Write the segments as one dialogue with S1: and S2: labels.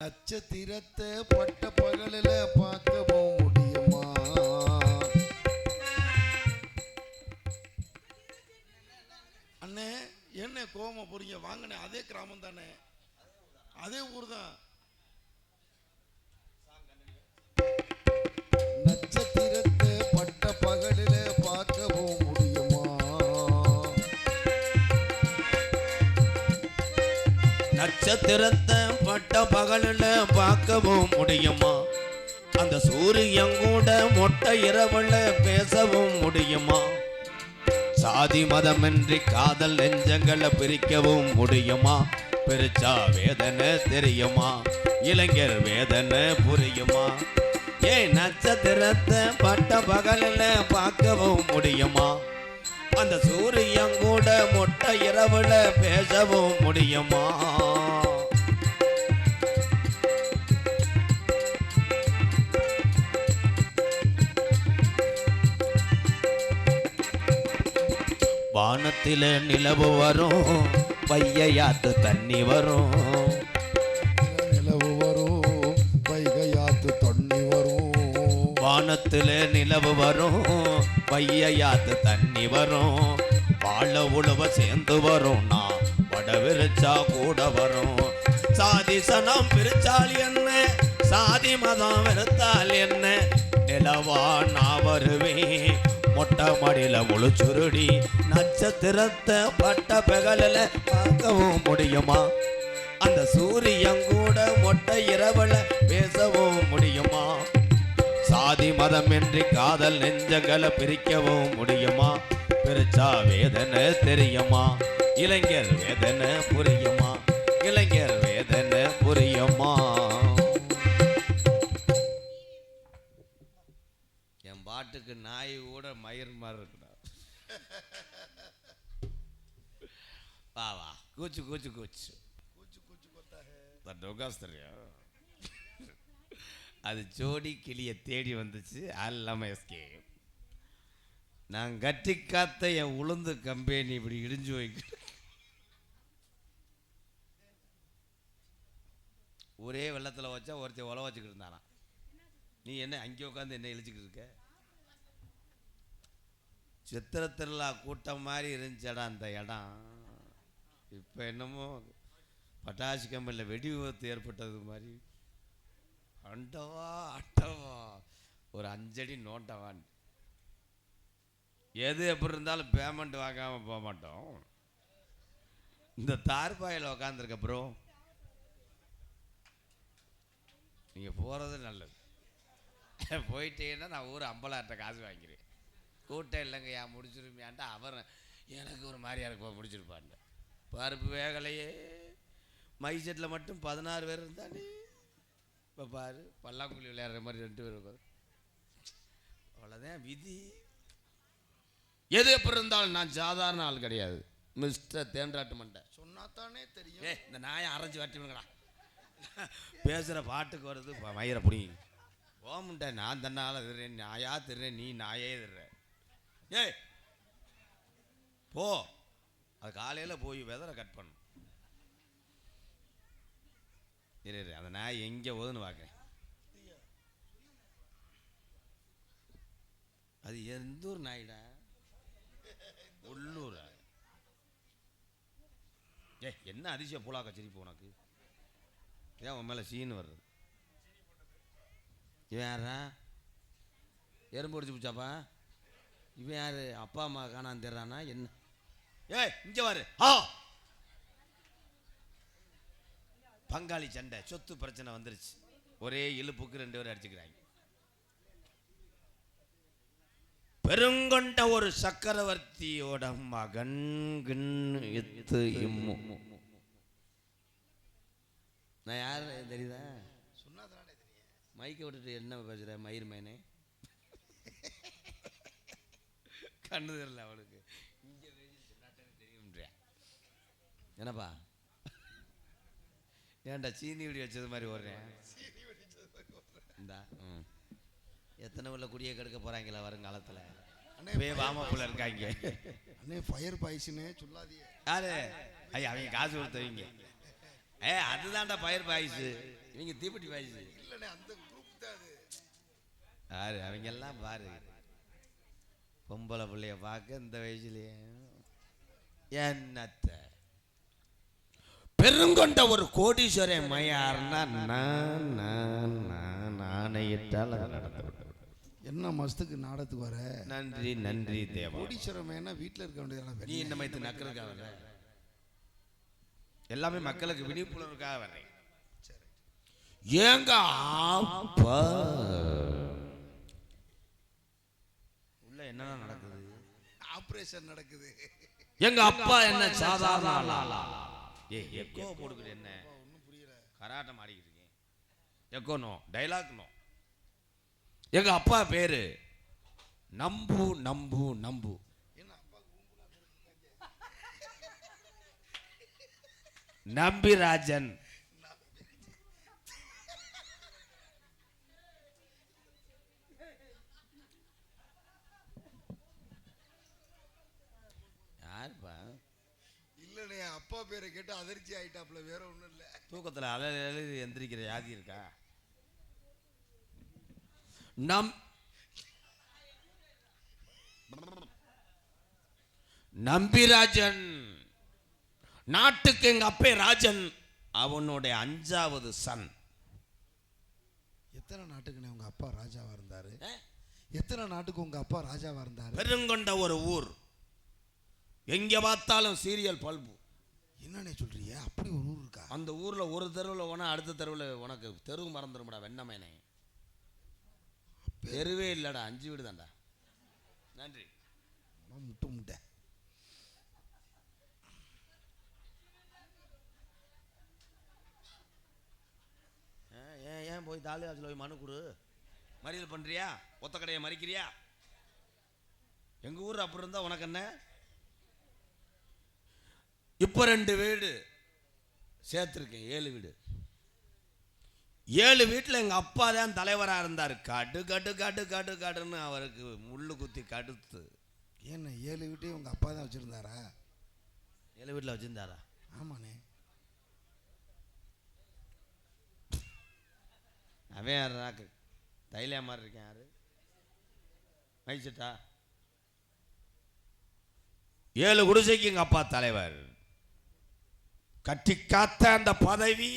S1: நட்சத்திரத்தை பட்ட பகலில் பார்க்கவும் முடியுமா? அண்ணே என்ன கோவமா போறீங்க? வாங்கினே அதே கிராமம் தானே. அதே ஊர் தான் நட்சத்திரத்தை பட்ட பகலில் பார்க்கவும்
S2: நட்சத்திரத்தை பட்ட பகலில் பார்க்கவும் முடியுமா? அந்த சூரியன் கூட மொட்டை இரவுல பேசவும் முடியுமா? சாதி மதமின்றி காதல் நெஞ்சங்களை பிரிக்கவும் முடியுமா? பிரிச்சா வேதனை தெரியுமா? இளைஞர் வேதனை புரியுமா? ஏன் நட்சத்திரத்தை பட்ட பகலில் பார்க்கவும் முடியுமா? அந்த சூரியன் கூட மொட்டை இரவுல பேசவும் முடியுமா? வானத்தில நிலவு வரும் பையாத்து தண்ணி வரும்.
S1: நிலவு வரும் வைகையாத்து தண்ணி வரும்.
S2: வானத்துல நிலவு வரும் பையாத்து தண்ணி வரும். வாழ உழவ சேர்ந்து வரும் நான் வட விரிச்சா கூட வரும். சாதி சனம் பிரிச்சால் என்ன? சாதி மதம் வெறுத்தால் என்ன? நிலவா நான் வருவேன். மொட்டை முழு முழுச்சுருடி நட்சத்திரத்தை பட்ட பகலில் பார்க்கவும் முடியுமா? அந்த சூரியன் கூட மொட்டை இரவுல பேசவும் முடியுமா? சாதி மதமின்றி காதல் நெஞ்சங்களை பிரிக்கவும் முடியுமா? பிரிச்சா வேதனை தெரியுமா? இளைஞர் வேதனை புரியுமா? நாய் கூட மயிர் மாதிரி இருக்கணும் வா வா. கூச்சு கூச்சு கூச்சு. டொகாஸ் தெரியும் அது ஜோடி கிளியை தேடி வந்துச்சு. அல்லாம எஸ்கேப் நான் கட்டி காத்த என் உளுந்து கம்பெனி இப்படி இடிஞ்சு வைக்க ஒரே வெள்ளத்தில் வச்சா ஒருத்தன் உழ வச்சுக்கிட்டு இருந்தானா. நீ என்ன அங்கே உட்காந்து என்ன இழிச்சுக்கிட்டு இருக்க? சித்திர திருவிழா கூட்டம் மாதிரி இருந்துச்சடா அந்த இடம். இப்போ என்னமோ பட்டாசு கம்பெனியில் வெடி விபத்து ஏற்பட்டது மாதிரி. அண்டவா அட்டவா ஒரு அஞ்சடி நோட்டவான் எது எப்படி இருந்தாலும் பேமெண்ட் வாங்காமல் போக மாட்டோம். இந்த தார்பாயில் உக்காந்துருக்க ப்ரோ நீங்கள் போகிறது நல்லது. போயிட்டீங்கன்னா நான் ஊர் அம்பலாட்ட காசு வாங்கிறேன் கூட்டம் இல்லைங்க ஏன் முடிச்சிருமியான்ட்டு அவர் எனக்கு ஒரு மாதிரியா இருப்பா முடிச்சிருப்பான்ட்டு பருப்பு வேகலையே. மை செட்டில் மட்டும் பதினாறு பேர் இருந்தானே இப்போ பாரு பல்லாங்குழி விளையாடுற மாதிரி ரெண்டு பேர் உட்காரு. அவ்வளோதான் விதி. எது எப்படி இருந்தாலும் நான் சாதாரண ஆள் கிடையாது. மிஸ்டர் தேன்றாட்டு மண்டை.
S1: சொன்னாத்தானே தெரியும்.
S2: ஏ இந்த நாயை அரைஞ்சி வாட்டி விடுங்கடா. பேசுகிற பாட்டுக்கு வருது மயிரை பிடி. ஓமுண்டா நான் தன்னால் திருறேன் நாயா திருறேன் நீ நாயே திருற. ஏய் போ. அது காலையில் போய் வெதரை கட் பண்ணும் இரு இரு, அந்த நாய் எங்கே ஓதுன்னு பார்க்குறேன் அது எந்த ஊர் நாயிடா? உள்ளூர்? ஏ என்ன அதிசய புலாக்க சிரிப்பு உனக்கு? ஏன் உன் மேலே சீன் வருது இவன் யாரா எறும்பு அடிச்சு பிடிச்சாப்பா? இவன் யாரு? அப்பா அம்மா காணான்னு தெரிறானா என்ன? ஏய் இங்க வாரு. ஆ. பங்காளி சண்டை சொத்து பிரச்சனை வந்துருச்சு. ஒரே இழுப்புக்கு ரெண்டு பேரும் அடிச்சுக்கிறாங்க. பெருங்கொண்ட ஒரு சக்கரவர்த்தியோட மகன் கின் இத்து இம்மு. நான் யார் தெரியுதா?
S1: தெரியும்.
S2: மைக்கை விட்டுட்டு என்ன பேசுற? மயிர் மேனே? கண்ணு தெரியல அவளுக்கு. இங்க தெரியும்ன்றியா என்னப்பா? ஏன்டா சீனி இப்படி வச்சது மாதிரி ஓடுறேன் இந்தா ம். எத்தனை உள்ள குடியை கெடுக்க போறாங்களா வருங்காலத்துல?
S1: அண்ணே,
S2: வாமாப்புல இருக்காங்க.
S1: அண்ணே ஃபயர் பாய்ஸ்னே சொல்லாதீங்க.
S2: யாரு? ஐயா அவங்க காசு கொடுத்தவங்க ஏ அதுதான்டா பயிர் பாயிஸு இவங்க தீப்பெட்டி வயசு
S1: இல்லண்ணே அந்த குரூப் தான் அது.
S2: யாரு? அவங்க எல்லாம் பாரு. பொம்பளை பிள்ளைய பார்க்க இந்த வயசுலயே. என்னத்த? பெருங்கொண்ட ஒரு கோடீஸ்வரன் மையார்னா நான் நான் நான் ஆணையிட்டால் அது நடந்து விட்டது.
S1: என்ன மாசத்துக்கு நாடத்துக்கு வர?
S2: நன்றி நன்றி தேவா.
S1: கோடீஸ்வரம் வேணா வீட்டில் இருக்க வேண்டியதான?
S2: நீ இந்த மாதிரி நக்கலுக்காக எல்லாமே மக்களுக்கு விழிப்புணர்வுக்காக வர்றேன் ஏங்க அப்பா. என்னென்ன நடக்குது?
S1: ஆபரேஷன் நடக்குது.
S2: எங்க அப்பா என்ன சாதாரண ஆளா? ஏ எக்கோ போடுக்கிட்டு என்ன?
S1: ஒன்றும் புரியல.
S2: கராட்டம் ஆடிக்கிட்டு இருக்கேன். Echo no dialogue no. எங்க அப்பா பேரு? நம்பு நம்பு நம்பு.
S1: என்ன
S2: நம்பிராஜன் யாருப்பா
S1: இல்லண்ணே அப்பா பேரை கேட்டு அதிர்ச்சி ஆயிட்டாப்ல வேற ஒன்றும் இல்லை.
S2: தூக்கத்தில் அலை எழுதி எந்திரிக்கிற வியாதி இருக்கா? நம் நம்பிராஜன் நாட்டுக்கு எங்க அப்பே ராஜன் அவனுடைய அஞ்சாவது சன்.
S1: எத்தனை நாட்டுக்குண்ணே உங்க அப்பா ராஜாவா இருந்தாரு? எத்தனை நாட்டுக்கு உங்க அப்பா ராஜாவா இருந்தாரு?
S2: பெருங்கொண்ட ஒரு ஊர். எங்க பார்த்தாலும் சீரியல் பல்பு.
S1: என்னண்ணே சொல்றீங்க? அப்படி ஒரு ஊர் இருக்கா?
S2: அந்த ஊர்ல ஒரு தெருவில் போனா அடுத்த தெருவில் உனக்கு தெரு மறந்துடும்டா வெண்ணமேனே தெருவே இல்லடா அஞ்சு வீடு தான்டா. நன்றி.
S1: அம்மா, முட்டை முட்டை.
S2: ஏன், ஏன் ஏன் போய் தாலியாசில் போய் மனு கொடு? மறியல் பண்றியா? ஒத்த கடையை மறிக்கிறியா? எங்க ஊர் அப்படி இருந்தா உனக்கு என்ன? இப்போ ரெண்டு வீடு சேர்த்துருக்கேன் ஏழு வீடு. ஏழு வீட்டில் எங்கள் அப்பா தான் தலைவராக இருந்தார். கடு கடு கடு கடு கடுன்னு அவருக்கு முள்ளு குத்தி கடுத்து.
S1: ஏண்ணே ஏழு வீட்டையும் உங்க அப்பா தான் வச்சிருந்தாரா?
S2: ஏழு வீட்டில் வச்சுருந்தாரா?
S1: ஆமாண்ணே.
S2: அவன் யாரு? தைலியா மாதிரி இருக்கேன் யாரு? மைசட்டா ஏழு குடிசைக்கு எங்க அப்பா தலைவர். கட்டி காத்த அந்த பதவி.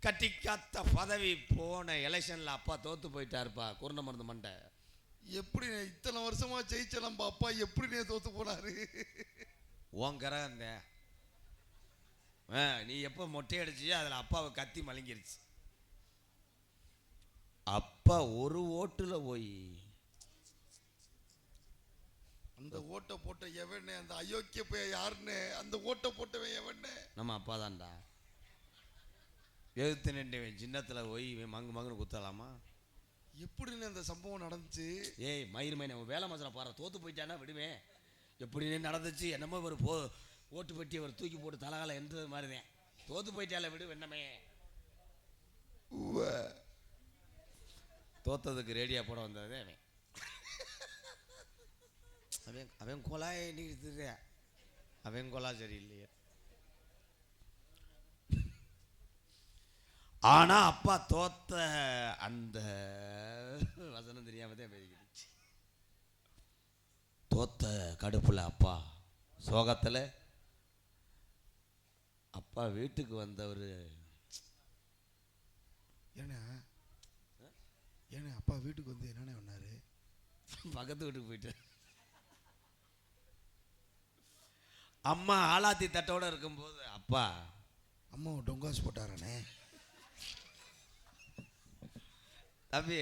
S2: கட்டி காத்த பதவி போன எலெக்ஷன்ல அப்பா தோத்து போயிட்டாருப்பா குருண மருந்து மண்டை.
S1: எப்படி இத்தனை வருஷமா ஜெயிச்ச நம்ம அப்பா எப்படி தோத்து போனாரு?
S2: உன் கிரகம் ஆ நீ எப்போ மொட்டை அடிச்சியோ அதில் அப்பாவை கத்தி மலங்கிருச்சு அப்பா ஒரு ஓட்டுல போய்
S1: அந்த ஓட்டை போட்ட எவனே அந்த அயோக்கிய பைய யாருன்னு அந்த ஓட்டை போட்டவன் எவனே?
S2: நம்ம அப்பா தான்டா. எழுத்து நின்றவன் சின்னத்தில் போய் இவன் மங்கு மங்குன்னு குத்தலாமா?
S1: எப்படின்னு அந்த சம்பவம் நடந்துச்சு?
S2: ஏய் மயிர் மைன வேலை மசாலா பாரு தோத்து போயிட்டானா விடுவேன் எப்படின்னு நடந்துச்சு என்னமோ ஒரு போ ஓட்டு பெட்டி அவர் தூக்கி போட்டு தலகால என்றது மாதிரி தான் தோத்து போயிட்டால விடு என்னமே. தோத்ததுக்கு ரேடியா போட வந்ததே அவன். அவன் அவன் கொலாய் நீக்குது அவன் கொலா சரியில்லையே. ஆனா அப்பா தோத்த அந்த வசனம் தெரியாம தான் பேசிக்கிடுச்சு தோத்த கடுப்புல அப்பா சோகத்துல அப்பா வீட்டுக்கு வந்தவர்.
S1: ஏண்ணே ஏண்ணே அப்பா வீட்டுக்கு வந்து என்னண்ணே பண்ணாரு
S2: பக்கத்து வீட்டுக்கு போயிட்டு அம்மா ஆலாத்தி தட்டோட இருக்கும்போது அப்பா.
S1: அம்மாவை டொங்காஸ் போட்டாரானே.
S2: தம்பி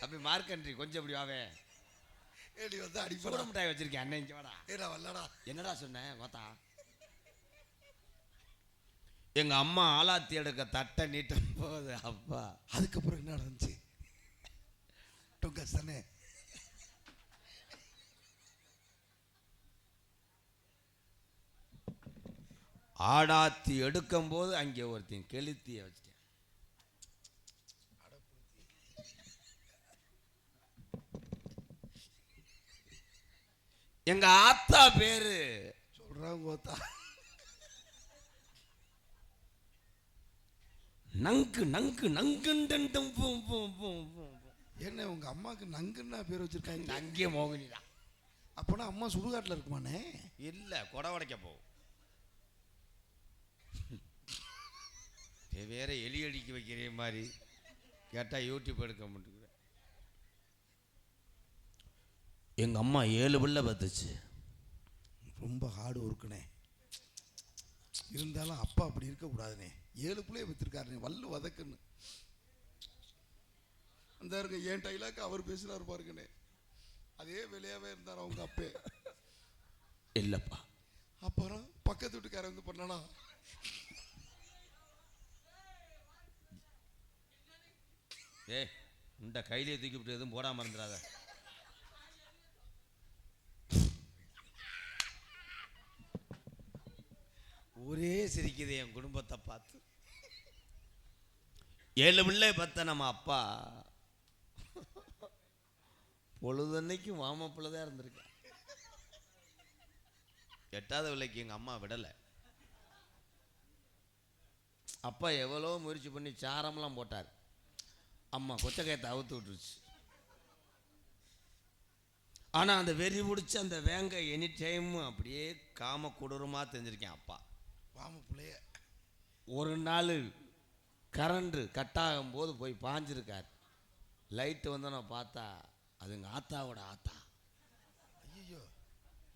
S2: தம்பி மார்க்கன்றி கொஞ்சம் இப்படி வாவே.
S1: ஏடி வந்து அடிப்படா.
S2: மிட்டாய் வச்சிருக்கேன் அண்ணன் இங்க வாடா.
S1: ஏடா வரலடா
S2: என்னடா சொன்னேன் கோத்தா எங்க அம்மா ஆலாத்தி எடுக்க தட்டை நீட்டும் போது அப்பா.
S1: அதுக்கப்புறம் என்ன நடந்துச்சு? டொங்காஸ் தானே.
S2: ஆடாத்தி எடுக்கும்போது அங்கே ஒருத்தன் கெளுத்திய வச்சிட்டேன். எங்க ஆத்தா பேரு.
S1: சொல்றாங்க கோத்தா.
S2: நங்கு நங்கு பூம்
S1: என்ன உங்க அம்மாக்கு நங்குன்னா பேர் வச்சிருக்காங்க?
S2: நங்கே மோகினி தான்
S1: அப்போனா அம்மா சுடுகாட்டில் இருக்குமானே
S2: இல்ல கொடை உடைக்க போகும். வேற எலி அடிக்க வைக்கிற மாதிரி கேட்டா யூடியூப் எடுக்க மாட்டேங்குது எங்க அம்மா ஏழு பிள்ளை பத்துச்சு
S1: ரொம்ப ஹார்டு ஒர்க்குனே இருந்தாலும் அப்பா அப்படி இருக்கக்கூடாதுனே ஏழு பிள்ளைய வித்துருக்காருனே வல்லு வதக்குன்னு. அந்த இருக்க என் டைலாக் அவர் பேசுறாரு பாருங்கண்ணே அதே வேலையாவே இருந்தார் அவங்க அப்பே.
S2: இல்லப்பா.
S1: அப்புறம் பக்கத்து வீட்டுக்காரன் வந்து பண்ணனா?
S2: ஏ இந்த கையிலே தூக்கி விட்டு எதுவும் போடாம இருந்துடாத. ஒரே சிரிக்குது என் குடும்பத்தை பார்த்து. ஏழு பிள்ளை பத்த நம்ம அப்பா. பொழுதன்னைக்கும் மாமப்பிள்ளை தான் இருந்திருக்கேன். எட்டாவது விலைக்கு எங்கள் அம்மா விடலை. அப்பா எவ்வளோ முயற்சி பண்ணி சாரம்லாம் போட்டார். அம்மா கொச்சக்கயத்தை அவுத்து விட்டுருச்சு. ஆனால் அந்த வெறி பிடிச்சி அந்த வேங்க எனி டைமும் அப்படியே காம கொடூரமாக தெரிஞ்சிருக்கேன் அப்பா.
S1: வாம பிள்ளைய.
S2: ஒரு நாள் கரண்ட் கட் ஆகும்போது போய் பாஞ்சிருக்கார். லைட்டு வந்து நான் பார்த்தா அது எங்கள் ஆத்தாவோட ஆத்தா.
S1: ஐயோ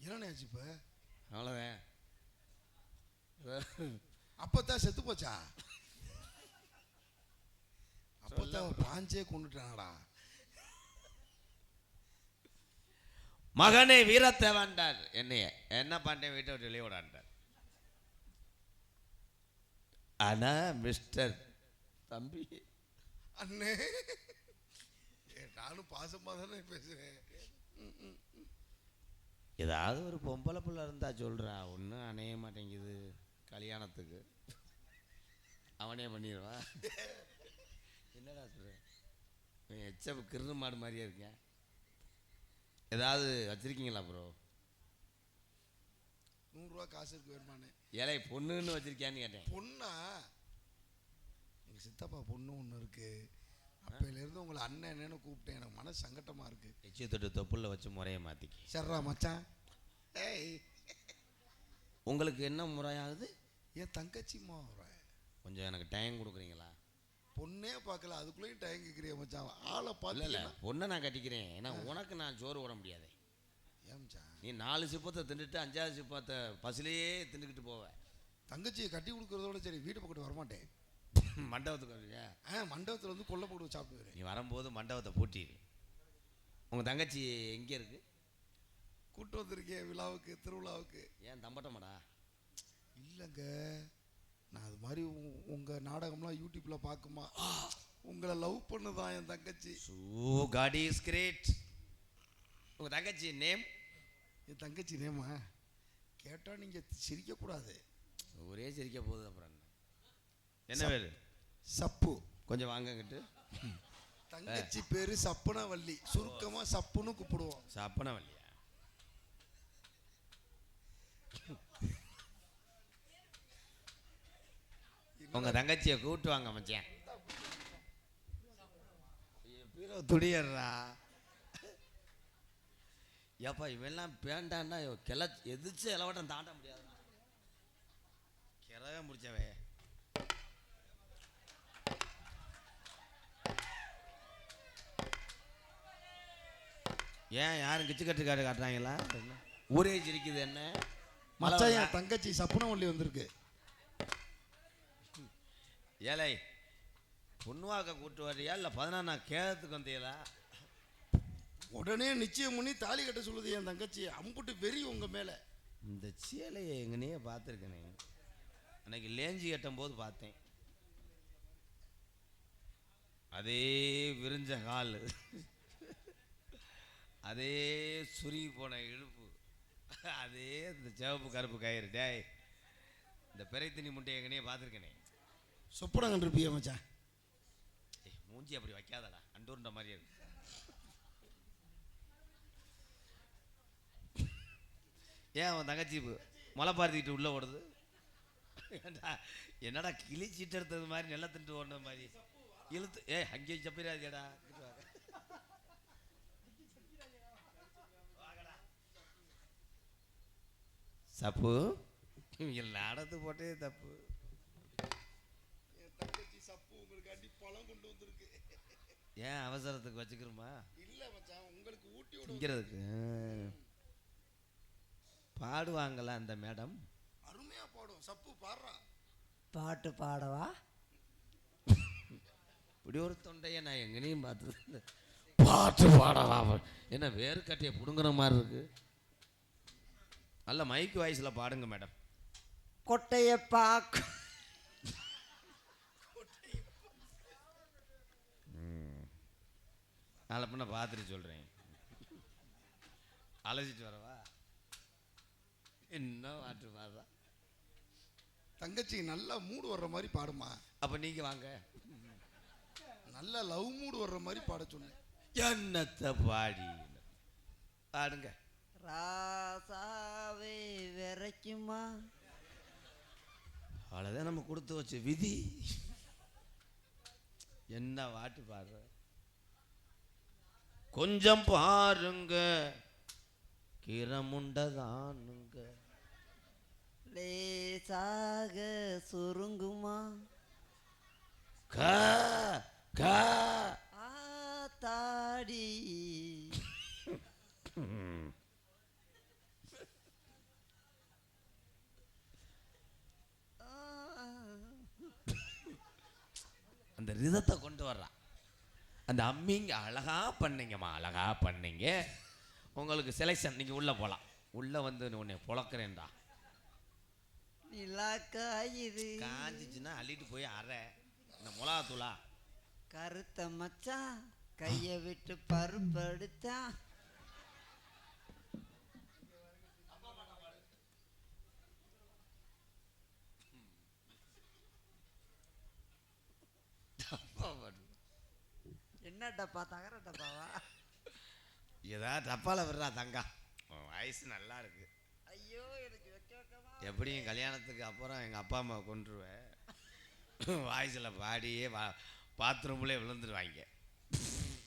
S1: என்னண்ணே ஆச்சு இப்போ?
S2: அவ்வளோதான்
S1: அப்பத்தான் செத்து போச்சா? அப்பத்தான் பாஞ்சே கொண்டுட்டானடா.
S2: மகனே வீரத்தை வேண்டார். என்னைய. என்ன பண்ணேன் வீட்டை விட்டு வெளியே விடாண்டார் ஆனா மிஸ்டர் தம்பி.
S1: அண்ணே. நானும் பாசமா தானே ம்.
S2: ஏதாவது ஒரு பொம்பளை பிள்ளை இருந்தா சொல்றா. ஒன்றும் அணைய மாட்டேங்குது. கல்யாணத்துக்கு. அவனே பண்ணிடுவா. என்னடா சொல்ற? எச்ச கிருணு மாடு மாதிரியே இருக்கேன். ஏதாவது வச்சிருக்கீங்களா ப்ரோ
S1: நூறுரூவா காசு இருக்கு வேணுமானே
S2: ஏழை பொண்ணுன்னு வச்சிருக்கியான்னு கேட்டேன்.
S1: பொண்ணா? எங்க சித்தப்பா பொண்ணு ஒன்று இருக்கு. அப்பையிலேருந்து உங்களை அண்ணன் என்னன்னு கூப்பிட்டேன். எனக்கு மனசு சங்கட்டமா இருக்கு.
S2: எச்சிய தொட்டு தொப்புள்ள வச்சு முறையை மாத்திக்க.
S1: சர்ரா மச்சான். ஏய்
S2: உங்களுக்கு என்ன முறையாகுது?
S1: என் தங்கச்சிம்மா வரேன்
S2: கொஞ்சம் எனக்கு டைம் கொடுக்குறீங்களா?
S1: பொண்ணே பார்க்கல அதுக்குள்ளேயும் டைம் கேட்குறிய மச்சான். ஆளை பார்த்து
S2: பொண்ணை நான் கட்டிக்கிறேன். ஏன்னா உனக்கு நான் சோறு போட முடியாது.
S1: ஏன் மச்சான்?
S2: நீ நாலு சிப்பத்தை தின்னுட்டு அஞ்சாவது சிப்பத்தை பஸ்லேயே தின்னுக்கிட்டு போவ.
S1: தங்கச்சியை கட்டி கொடுக்கறதோட சரி வீட்டு பக்கத்து வரமாட்டேன்.
S2: மண்டபத்துக்கு வருவியா?
S1: ஆ மண்டபத்தில் வந்து கொல்லை போட்டு சாப்பிடுவேன்.
S2: நீ வரும்போது மண்டபத்தை பூட்டிடு உங்கள் தங்கச்சி எங்கே இருக்கு?
S1: கூட்டு வந்திருக்கேன் விழாவுக்கு திருவிழாவுக்கு.
S2: ஏன் தம்பட்டமாடா?
S1: இல்லைங்க நான் அது மாதிரி உ- உங்க நாடகம்லாம் யூடியூப்ல பார்க்குமா? உங்களை லவ் பண்ணுதான் என் தங்கச்சி.
S2: ஸோ காட் இஸ் கிரேட் உங்கள் தங்கச்சி நேம்
S1: என் தங்கச்சி நேமா கேட்டா நீங்க சிரிக்கக்கூடாது.
S2: ஒரே சிரிக்க போகுது அப்புறம் என்ன? பேர்?
S1: சப்பு.
S2: கொஞ்சம் வாங்கங்கிட்டு
S1: தங்கச்சி பேரு சப்புனா வள்ளி சுருக்கமா சப்புன்னு கூப்பிடுவோம்.
S2: சப்பன உங்க தங்கச்சியை கூப்பிட்டு வாங்க மச்சான். பீரோ துடியறா ஏப்பா இவெல்லாம் பேண்டான்னா கிள எதிர்த்து இலவட்டம் தாண்ட முடியாது கிரக முடிச்சவே. ஏன் யாரும் கிச்சு கட்டு காட்டு காட்டுறாங்களா? ஊரே சிரிக்குது என்ன?
S1: மச்சான் தங்கச்சி சப்புனா வள்ளி வந்திருக்கு.
S2: ஏலை பொண்ணுவாக்க கூட்டு வர்றியா இல்லை பதினாறு கேதத்துக்கு வந்தீங்களா?
S1: உடனே நிச்சயம் பண்ணி தாலி கட்ட சொல்லுது என் தங்கச்சி. அம்புட்டு வெறி உங்க மேல.
S2: இந்த சேலையை எங்கனையே பார்த்துருக்கேனே. அன்னைக்கு லேஞ்சி கட்டும் போது பார்த்தேன். அதே விரிஞ்ச கால். அதே சுருங்கி போன இழுப்பு. அதே இந்த சிவப்பு கருப்பு கயிறு. டேய் இந்த பெரைத்தனி முட்டையை எங்கனையே பார்த்துருக்கேனே.
S1: சொப்பனம் கண்டிருப்பியா மச்சான்.
S2: ஏய், மூஞ்சி அப்படி வைக்காதடா. அண்டூர்ன்ற மாதிரி இருக்கு. ஏன் அவன் தங்கச்சி மலை பார்த்துக்கிட்டு உள்ளே ஓடுது? என்னடா கிளி சீட்டு எடுத்தது மாதிரி நெல்ல திண்டு ஓடுன மாதிரி. இழுத்து ஏ அங்கேயும் சப்பிராதியடா சப்பு இவங்க நடந்து போட்டே தப்பு
S1: என் தங்கச்சி சப்பு உங்களுக்காண்டி பழம் கொண்டு வந்திருக்கு.
S2: ஏன் அவசரத்துக்கு வச்சுக்கிறோமா?
S1: இல்ல மச்சான் உங்களுக்கு ஊட்டி
S2: திங்கிறதுக்கு. பாடுவாங்களா அந்த மேடம்?
S1: அருமையா பாடும். சப்பு பாடுறா.
S3: பாட்டு பாடவா?
S2: இப்படி ஒரு தொண்டையை நான் எங்கனையும் பார்த்தது. பாட்டு பாடவா என்ன வேறு கட்டையை பிடுங்குற மாதிரி இருக்கு. நல்ல மைக் வாய்ஸில் பாடுங்க மேடம்.
S3: கொட்டைய பாக்கு
S2: நாளை பின்ன பார்த்துட்டு சொல்கிறேன் அழைச்சிட்டு வரவா? என்ன பாட்டு பாடுறா?
S1: தங்கச்சி நல்லா மூடு வர்ற மாதிரி பாடுமா
S2: அப்போ நீங்கள் வாங்க.
S1: நல்ல லவ் மூடு வர்ற மாதிரி பாட சொன்னேன்
S2: என்னத்தை பாடி பாடுங்க.
S3: ராசாவே விரைக்குமா?
S2: அவ்வளோதான் நம்ம கொடுத்து வச்ச விதி. என்ன வாட்டு பாடுற? கொஞ்சம் பாருங்க. கிரமுண்டதானுங்க.
S3: லேசாக சுருங்குமா?
S2: கா கா.
S3: ஆ.
S2: அந்த ரிதத்தை கொண்டு வர்றான் அந்த அம்மிங்க அழகா பண்ணீங்கம்மா அழகா பண்ணீங்க. உங்களுக்கு செலெக்ஷன் நீங்கள் உள்ளே போகலாம் உள்ளே வந்து உன்னை பொழக்கிறேன்டா.
S3: நிலாக்காயுது
S2: காஞ்சிச்சுன்னா அள்ளிட்டு போய் அரை இந்த மிளகாத்தூளா.
S3: கருத்த மச்சான் கைய விட்டு பருப்படுத்தான் என்ன டப்பா தகர டப்பாவா?
S2: ஏதா டப்பால விடுறா தங்கா. உன் வயசு நல்லா இருக்கு.
S3: ஐயோ எனக்கு வைக்க வைக்கமா
S2: எப்படியும் கல்யாணத்துக்கு அப்புறம் எங்கள் அப்பா அம்மா கொண்டுருவேன் வாய்ஸில் பாடியே வா பாத்ரூம்லேயே விழுந்துருவாங்க.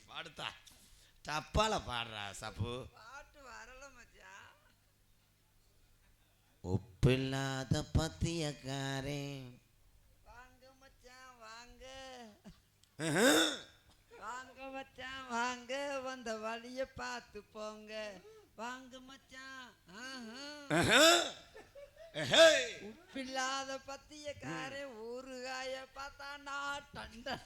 S2: பாடுத்தா. டப்பால பாடுறா சப்பு.
S3: பாட்டு வரல மச்சான்.
S2: உப்பில்லாத பத்தியக்காரே.
S3: வாங்க மச்சான் வாங்க. வாங்க மச்சான் வாங்க வந்த வழிய பார்த்து போங்க. வாங்க மச்சான். உப்பில்லாத பத்தியக்காரே ஊறுகாய பார்த்தா நான் டண்டன்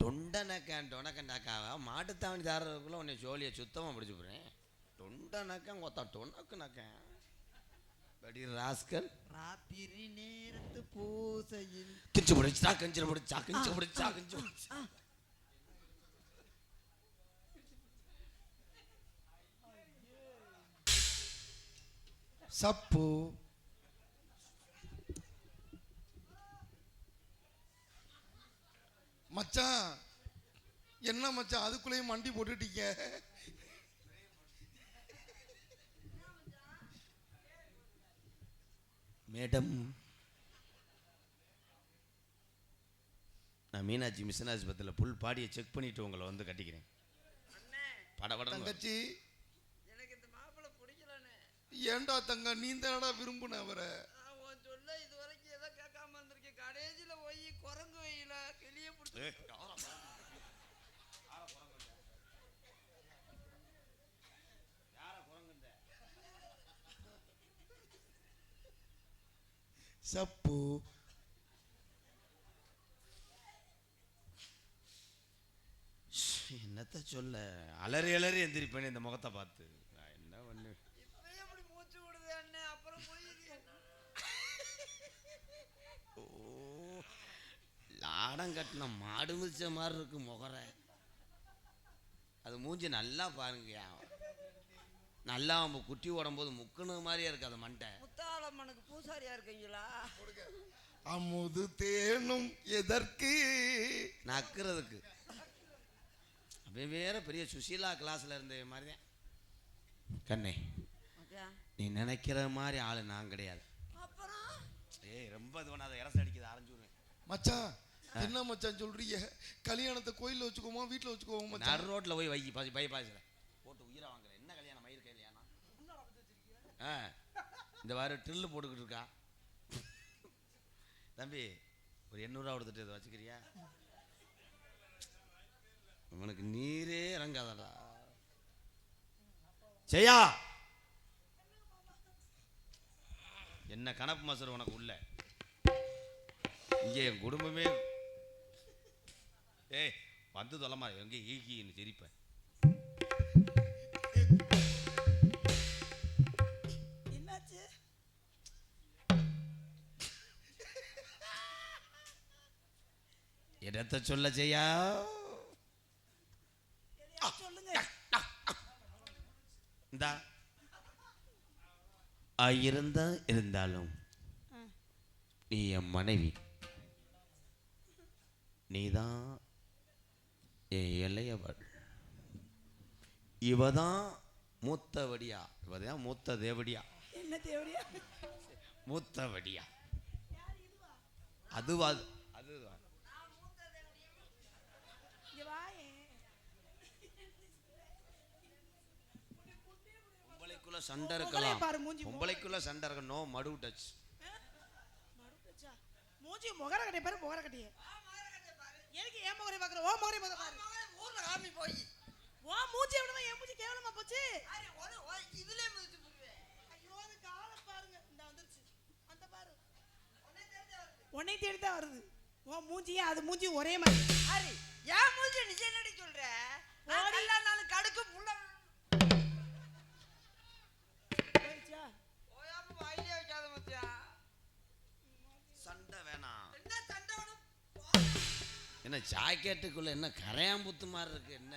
S2: தொண்டனக்கன் டொனக்கண்டாக்காவா மாட்டுத்தாவணி தாரதுக்குள்ள உன்னை ஜோலியை சுத்தமாக பிடிச்சி போகிறேன் தொண்டனக்கன் கொத்தா டொனக்குனக்கன் படி ராஸ்கல்.
S3: ராத்திரி நேரத்து பூசையில்
S2: கிஞ்சு பிடிச்சா கஞ்சி பிடிச்சா கிஞ்சு பிடிச்சா கிஞ்சு பிடிச்சா.
S1: சப்பு. மச்சான் என்ன மச்சான் அதுக்குள்ளேயும் மண்டி போட்டுட்டீங்க?
S2: மேடம் நான் மீனாட்சி மிஷன் ஆஸ்பத்திரியில் புல் பாடியை செக் பண்ணிட்டு உங்களை வந்து கட்டிக்கிறேன். பட படம்
S1: தங்கச்சி ஏன்டா தங்க நீ தானடா விரும்புன அவரை?
S3: சொல்ல இது வரைக்கும் எதை கேட்காம இருந்திருக்கேன். கடைசியில போய் குரங்கு வெயில கிளிய பிடிச்சி
S1: சப்பு.
S2: என்னத்த சொல்ல? அலறி அலறி எந்திரிப்பேன் இந்த முகத்தை பார்த்து நான் என்ன பண்ணு
S3: இப்பயே அப்படி மூச்சு விடுது அண்ணே அப்புறம் போய் இது என்ன?
S2: ஓ லாடம் கட்டின மாடு மிதிச்ச மாதிரி இருக்கு முகரை. அது மூஞ்சி நல்லா பாருங்கய்யா. நல்லா அவன் குட்டி ஓடும்போது முக்குன மாதிரியே இருக்கு அது மண்டை.
S3: முத்தாளம்மனுக்கு பூசாரியா இருக்கீங்களா?
S1: அமுது தேனும் எதற்கு?
S2: நக்கிறதுக்கு. அவன் வேற பெரிய சுசீலா கிளாஸ்ல இருந்த மாதிரி தான் கண்ணே நீ நினைக்கிற மாதிரி ஆளு நான் கிடையாது.
S4: அப்புறம்?
S2: ஏய் ரொம்ப இது பண்ணாத இரசம் அடிக்குது அரைஞ்சு விடுவேன்.
S1: மச்சான் என்ன மச்சான் சொல்றீங்க? கல்யாணத்தை கோயில்ல வச்சுக்கோமா வீட்ல வச்சுக்கோமா
S2: நடு ரோட்டில் போய் வை பாசி பை பாசில போட்டு உயிரை வாங்குறேன். என்ன கல்யாணம் மயிர் கல்யாணம் ஆ. இந்த வார ட்ரில்லு போட்டுக்கிட்டு இருக்கா? தம்பி ஒரு எண்ணூறுரூவா கொடுத்துட்டு இதை வச்சுக்கிறியா? உனக்கு நீரே இறங்காதடா. செய்யா என்ன கணப்பு மசர் உனக்கு உள்ள? இங்கே என் குடும்பமே ஏய் வந்து தொலைமா எங்கே ஈக்கின்னு சிரிப்பேன் இடத்த சொல்ல செய்யா? இந்தா. இருந்தா இருந்தாலும் நீ என் மனைவி. நீதான் என் இளையவள். இவதான் மூத்த வடியா இவதான் மூத்த தேவடியா
S4: என்ன தேவடியா?
S2: மூத்த வடியா அதுவா. அதுவா பொம்பளைக்குள்ள சண்டை இருக்கலாம். பொம்பளைக்குள்ள சண்டை இருக்க நோ மடு டச்
S4: மூஞ்சி முகர கட்டிய பாரு முகர கட்டிய. எனக்கு ஏன் முகரை பாக்குற ஓ முகரை முத பாரு. ஊர்ல காமி போய். ஓ மூஞ்சி எவ்வளவு என் மூஞ்சி கேவலமா போச்சு. இதுலயே மிதிச்சு போடுவேன். ஐயோ அது கால பாருங்க. இந்த வந்துருச்சு. அந்த பாரு. உன்னை தேடி தான் வருது. ஓ மூஞ்சியே அது மூஞ்சி ஒரே மாதிரி.
S3: ஏன் மூஞ்சி நீ என்னடி சொல்ற? நாளும் கடுக்கு புள்ள என்ன
S2: ஜாக்கெட்டுக்குள்ள என்ன கரையாம்புத்து மாதிரி இருக்கு என்ன.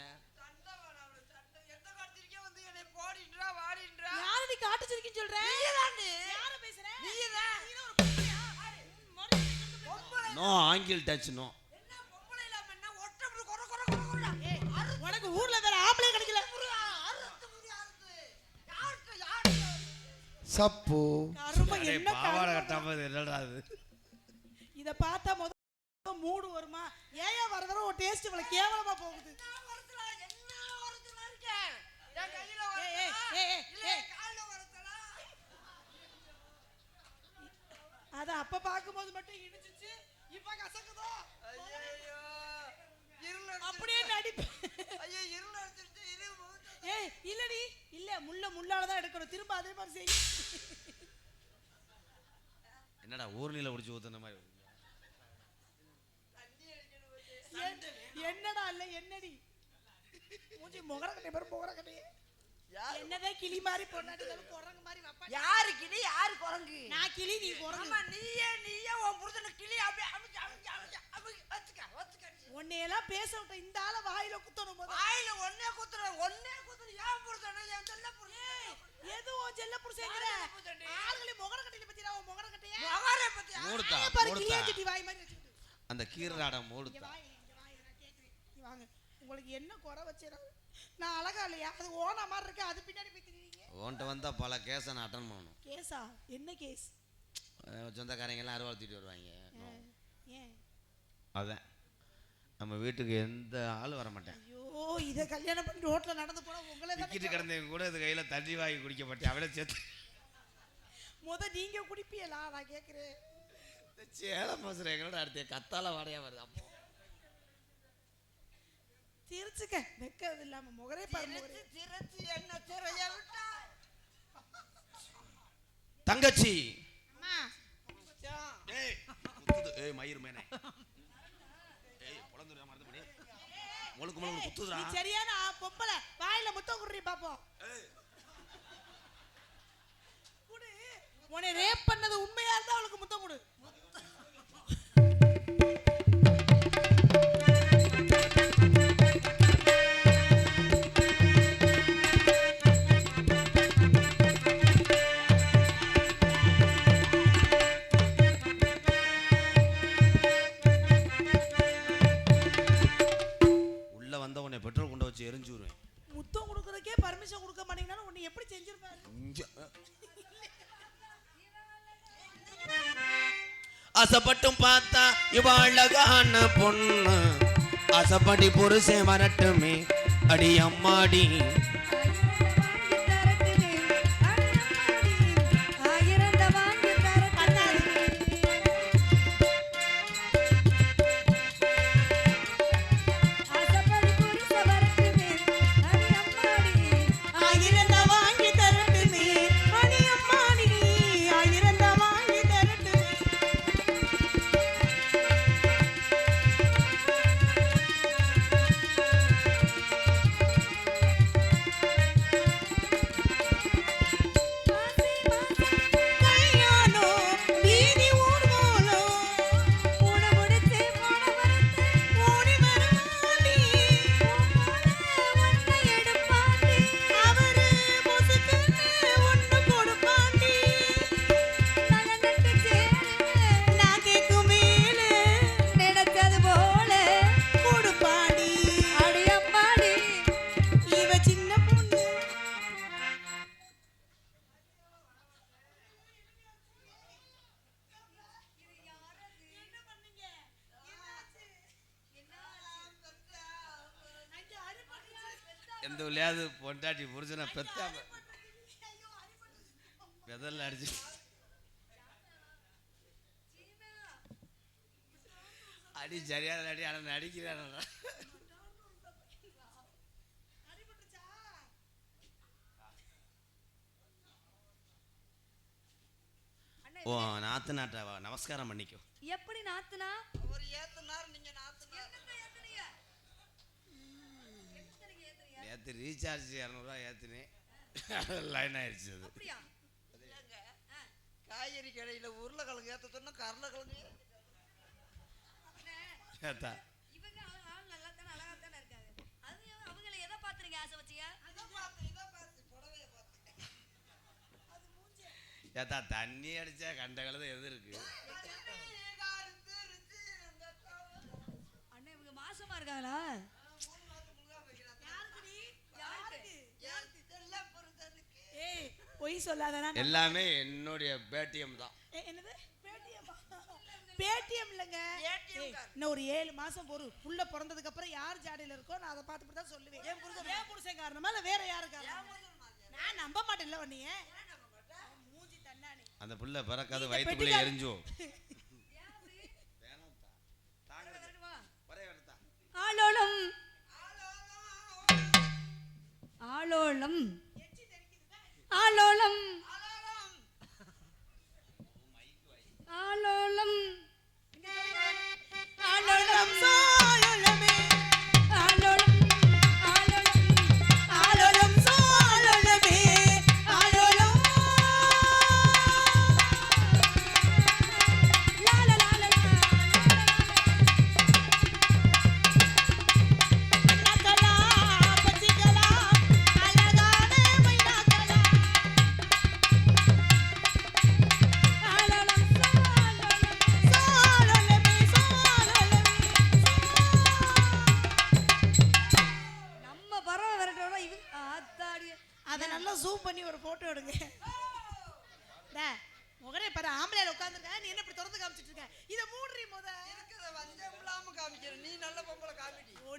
S4: நீ
S2: ஆங்கிள் டச் நோ.
S3: என்ன பொம்பளை இல்லாம என்ன? ஒட்டை இப்படி கொர கொர கொர கொர
S4: ஏய், உனக்கு ஊர்ல வேற ஆம்பளை கிடைக்கல.
S1: சப்பு.
S2: பாவாடை? கட்டாம என்னடா
S4: இத? பார்த்தா முத மூடு வருமா? ஏன் வர தடவை ஒரு டேஸ்ட் இவ்வளவு கேவலமா போகுது? அத அப்ப பாக்கும்போது மட்டும் இடிச்சிச்சு இப்ப கசக்குதோ?
S3: ஐயோ இருள்
S4: அப்படியே நடிப்பு.
S3: ஐயோ இருள் அடிச்சிருச்சு
S4: ஏய் இல்லடி. இல்ல முள்ள முள்ளால தான் எடுக்கணும். திரும்ப அதே மாதிரி செய்.
S2: என்னடா ஊர்நில முடிச்சு ஊத்துன மாதிரி வருது.
S4: என்- என்னடா இல்ல என்னடி? மூஞ்சி முகர கட்டை பாரு முகர கட்டை என்னதான் கிளி மாதிரி பொண்ணாடி குரங்கு மாதிரி வப்பா
S3: யாரு கிளி? யாரு குரங்கு?
S4: நான் கிளி நீ குரங்கு.
S3: ஆமா நீயே நீயே உன் புருஷனை கிளி அப்படியே அமுச்சு அமுச்சு அமுச்சு அமுச்சு வச்சுக்க வச்சுக்க.
S4: உன்னையெல்லாம் பேச விட்ட இந்த ஆள வாயில குத்தணும் போது
S3: வாயில ஒன்னே குத்துற ஒன்னே குத்துற. ஏன் புருஷனை? என் செல்ல புருஷன்?
S4: எது உன் செல்ல புருஷங்கிற. ஆளுகளே முகர கட்டையில பத்தியா உன் முகர கட்டைய
S3: மகாரே பத்தி
S2: மூடுத்தா.
S4: கிளியாஞ்சிட்டி வாய் மாதிரி
S2: அந்த கீரடாட
S4: இங்க
S2: மூடுத்தா
S4: வாய் இங்க வாய் நான் கேக்குறேன் இங்க வாங்க உங்களுக்கு என்ன குறை வச்சிடறாங்க நான் அழகா இல்லையா? அது ஓன மாதிரி இருக்கு அது பின்னாடி போய் திரிவீங்க
S2: உன்கிட்ட வந்தா பல கேஸை நான் அட்டன் பண்ணணும்.
S4: கேஸா என்ன கேஸ்
S2: சொந்தக்காரங்க எல்லாம் அறுவாழ்த்திட்டு வருவாங்க.
S4: ஏன்?
S2: அதான். நம்ம வீட்டுக்கு எந்த ஆள் வர மாட்டேன்.
S4: ஐயோ இத கல்யாணம் பண்ணி ரோட்ல நடந்து போனா உங்களே
S2: விக்கிட்டு கிடந்தவங்க கூட இது கையில தண்ணி வாங்கி குடிக்கப்பட்டேன் அவளை சேர்த்து
S4: முத நீங்க குடிப்பீங்களா நான் கேக்குறேன்.
S2: இந்த சேலை மசுரை எங்களோட அடுத்த கத்தால வாடையா வருது அப்போ.
S4: சிரிச்சுக்க. வெக்கிறது இல்லாம முகரே
S3: திருச்சி என்ன சிறைய விட்டா
S2: தங்கச்சி. ஏய் மயிர் மேனே. ஏய் பொழந்துடா மறந்து பண்ணி முழுக்கு முழுக்கு குத்துதுடா.
S4: நீ சரியான ஆ- பொம்பளை. வாயில முத்தம் குடுறி பாப்போம். குடு. உன்னை ரேப் பண்ணது உண்மையா இருந்தா அவளுக்கு முத்தம் கொடு.
S2: ஆசைப்பட்டும் பார்த்தா இவ அழகான பொண்ணு. ஆசைப்படி புருஷன் வரட்டுமே அடி அம்மாடி. எந்த விளையாவது பொண்டாட்டி புருஷனை பெத்தாம விதல்ல அடிச்சு. அடி சரியான அடி ஆனால் நடிக்கிறான். ஓ நாத்து நாட்டாவா நமஸ்காரம் பண்ணிக்கோ.
S5: எப்படி நாத்துனா?
S3: ஒரு ஏத்துனார் நீங்க நாத்துனார்.
S2: நேற்று ரீசார்ஜ் இரநூறுவா ஏற்றுனேன் லைன் ஆயிடுச்சு அது.
S5: அப்படியா?
S3: இல்லைங்க. காய்கறி கடையில உருளைக்கிழங்கு ஏத்த சொன்னா கருளைக்கிழங்கு.
S2: ஏத்தா.
S5: இவங்க ஆள் ஆள் நல்லா தானே அழகா தானே இருக்காங்க அது அவங்கள எதை பாத்துறீங்க ஆசை வச்சியா?
S3: இதை பார்த்து இதை பார்த்து புடவைய பார்த்து
S2: ஏத்தா தண்ணி அடிச்சா கண்ட கலது எது இருக்கு?
S5: அண்ணா இவங்க மாசமா இருக்காங்களா
S4: ஏய் பொய் சொல்லாதடா
S2: எல்லாமே என்னுடைய பேடிஎம் தான்.
S4: என்னது? பேடிஎம் பேடிஎம் இல்லைங்க. இன்னும் ஒரு ஏழு மாசம் பொறு. புள்ள பிறந்ததுக்கு அப்புறம் யார் ஜாடியில இருக்கோ நான் அதை பார்த்துட்டு தான் சொல்லுவேன். என் புருஷன் என் புருஷன் காரணமா இல்ல வேற யாரு காரணமா? நான் நம்ப மாட்டேன்ல உன்னைய. மூஞ்சி
S2: அந்த புள்ள பிறக்காத வயிற்றுக்குள்ளே
S4: பெட்டிக்கார-
S2: எரிஞ்சும்.
S5: ஆலோலம்
S4: ആലോളം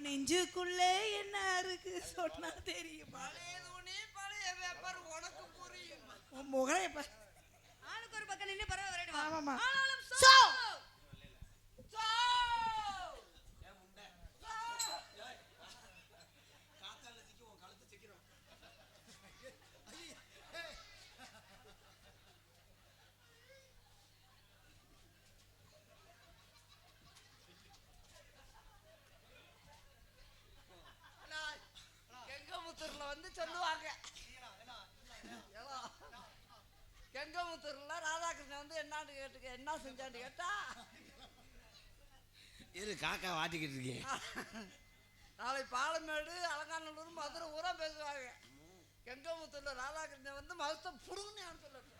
S4: நெஞ்சுக்குள்ளே என்ன இருக்கு? சொன்னா தெரியுமா?
S3: புரியும்
S4: உன் முகரே பாரு.
S5: ஆளுக்கு ஒரு பக்கம் நின்று விரட்டுவா
S4: ஆமாமா.
S3: கெங்கமுத்தூர்ல ராதாகிருஷ்ணன் வந்து என்னான்னு கேட்டுக்க என்ன செஞ்சான்னு கேட்டா?
S2: இரு காக்கா வாட்டிக்கிட்டு இருக்கேன்
S3: நாளை பாலமேடு அலங்காநல்லூர் மதுரை ஊரா பேசுவாங்க. கெங்கமுத்தூர்ல ராதாகிருஷ்ணன் வந்து மகத்தை புடுங்கன்னு சொல்லுவாங்க